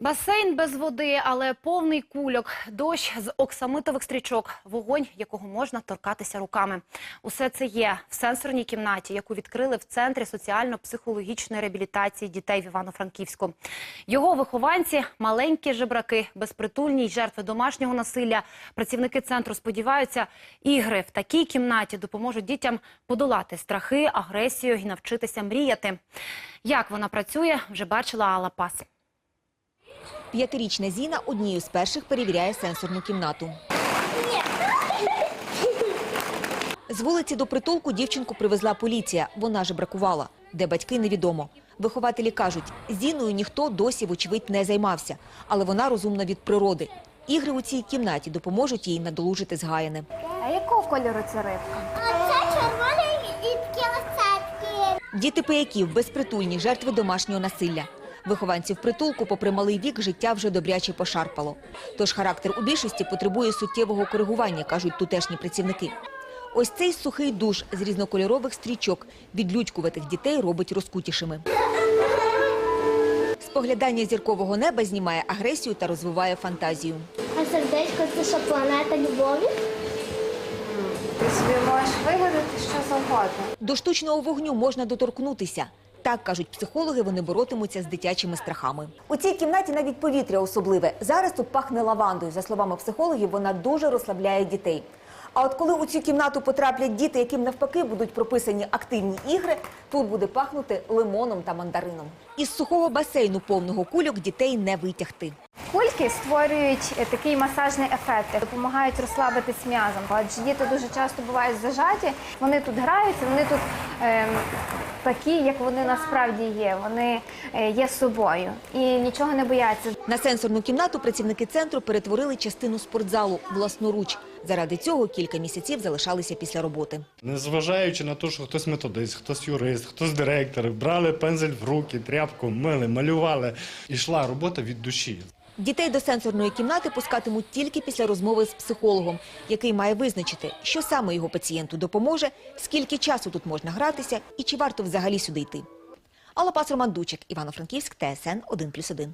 Басейн без води, але повний кульок, дощ з оксамитових стрічок, вогонь, якого можна торкатися руками. Усе це є в сенсорній кімнаті, яку відкрили в центрі соціально-психологічної реабілітації дітей в Івано-Франківську. Його вихованці маленькі жебраки, безпритульні й жертви домашнього насилля. Працівники центру сподіваються, ігри в такій кімнаті допоможуть дітям подолати страхи, агресію і навчитися мріяти. Як вона працює, вже бачила Алла Пас. П'ятирічна Зіна однією з перших перевіряє сенсорну кімнату. З вулиці до притулку дівчинку привезла поліція. Вона ж бракувала. Де батьки невідомо. Вихователі кажуть, Зіною ніхто досі, вочевидь, не займався. Але вона розумна від природи. Ігри у цій кімнаті допоможуть їй надолужити згаяне. А якого кольору ця рибка? Оце червоний і такі лисетки. Діти пияків – безпритульні жертви домашнього насилля. Вихованців притулку, попри малий вік, життя вже добряче пошарпало. Тож характер у більшості потребує суттєвого коригування, кажуть тутешні працівники. Ось цей сухий душ з різнокольорових стрічок відлюдькуватих дітей робить розкутішими. Споглядання зіркового неба знімає агресію та розвиває фантазію. А сердечко це що планета любові? Ти собі можеш вигадати що завгодно. До штучного вогню можна доторкнутися. Так, кажуть психологи, вони боротимуться з дитячими страхами. У цій кімнаті навіть повітря особливе. Зараз тут пахне лавандою. За словами психологів, вона дуже розслабляє дітей. А от коли у цю кімнату потраплять діти, яким навпаки будуть прописані активні ігри, тут буде пахнути лимоном та мандарином. Із сухого басейну повного кульок дітей не витягти. Кульки створюють е, такий масажний ефект, допомагають розслабитись м'язом. Адже діти дуже часто бувають зажаті, вони тут граються, вони тут ем, такі, як вони насправді є. Вони е, є собою і нічого не бояться. На сенсорну кімнату працівники центру перетворили частину спортзалу власноруч. Заради цього кілька місяців залишалися після роботи. Незважаючи на те, що хтось методист, хтось юрист, хтось директор, брали пензель в руки, тряпку, мили, малювали. Ішла робота від душі. Дітей до сенсорної кімнати пускатимуть тільки після розмови з психологом, який має визначити, що саме його пацієнту допоможе, скільки часу тут можна гратися і чи варто взагалі сюди йти. Алла Пас, Роман Дучик, Івано-Франківськ, ТСН 1+,1.